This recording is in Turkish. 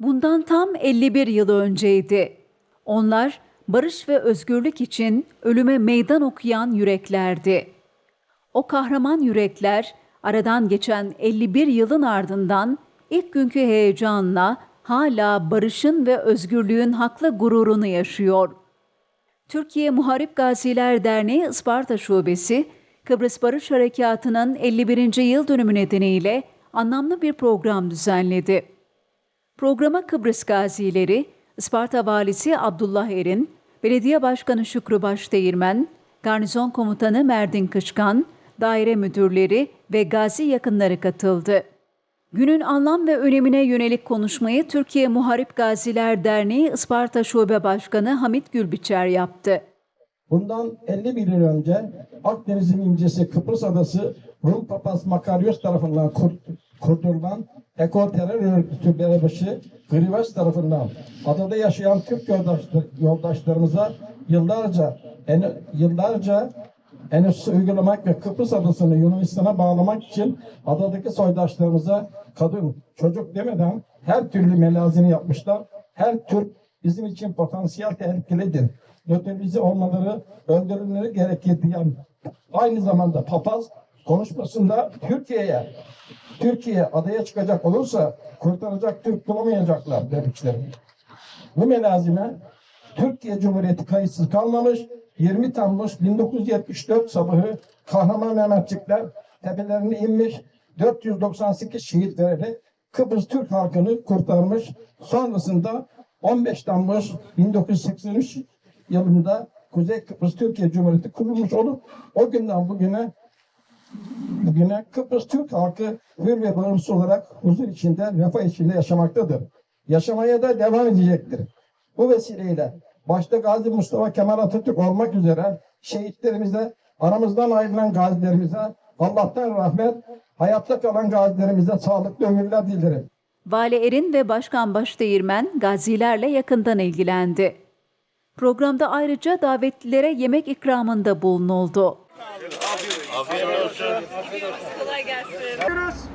Bundan tam 51 yıl önceydi. Onlar barış ve özgürlük için ölüme meydan okuyan yüreklerdi. O kahraman yürekler aradan geçen 51 yılın ardından ilk günkü heyecanla hala barışın ve özgürlüğün haklı gururunu yaşıyor. Türkiye Muharip Gaziler Derneği Isparta Şubesi, Kıbrıs Barış Harekatı'nın 51. yıl dönümü nedeniyle anlamlı bir program düzenledi. Programa Kıbrıs gazileri, Isparta Valisi Abdullah Erin, Belediye Başkanı Şükrü Başdeğirmen, Garnizon Komutanı Merdin Kışkan, daire müdürleri ve gazi yakınları katıldı. Günün anlam ve önemine yönelik konuşmayı Türkiye Muharip Gaziler Derneği Isparta Şube Başkanı Hamit Gülbiçer yaptı. Bundan 51 yıl önce Akdeniz'in incisi Kıbrıs Adası Rum Papaz Makaryos tarafından kur, kurdurulan Eko terör örgütü belebaşı Grivas tarafından adada yaşayan Türk yoldaşlar, yoldaşlarımıza yıllarca en, yıllarca enüstü uygulamak ve Kıbrıs Adası'nı Yunanistan'a bağlamak için adadaki soydaşlarımıza kadın, çocuk demeden her türlü melazini yapmışlar. Her Türk bizim için potansiyel tehlikelidir. Nötralize olmaları, öldürülmeleri gerekir diyen aynı zamanda papaz konuşmasında Türkiye'ye Türkiye adaya çıkacak olursa kurtaracak Türk bulamayacaklar demişler. Bu melazime Türkiye Cumhuriyeti kayıtsız kalmamış. 20 Temmuz 1974 sabahı kahraman Mehmetçikler tepelerine inmiş. 498 şehit vererek Kıbrıs Türk halkını kurtarmış. Sonrasında 15 Temmuz 1983 yılında Kuzey Kıbrıs Türkiye Cumhuriyeti kurulmuş olup o günden bugüne bugüne Kıbrıs Türk halkı hür ve bağımsız olarak huzur içinde, refah içinde yaşamaktadır. Yaşamaya da devam edecektir. Bu vesileyle başta Gazi Mustafa Kemal Atatürk olmak üzere şehitlerimize, aramızdan ayrılan gazilerimize Allah'tan rahmet, hayatta kalan gazilerimize sağlıklı ömürler dilerim. Vali Erin ve Başkan Başdeğirmen gazilerle yakından ilgilendi. Programda ayrıca davetlilere yemek ikramında bulunuldu. Kolay gelsin.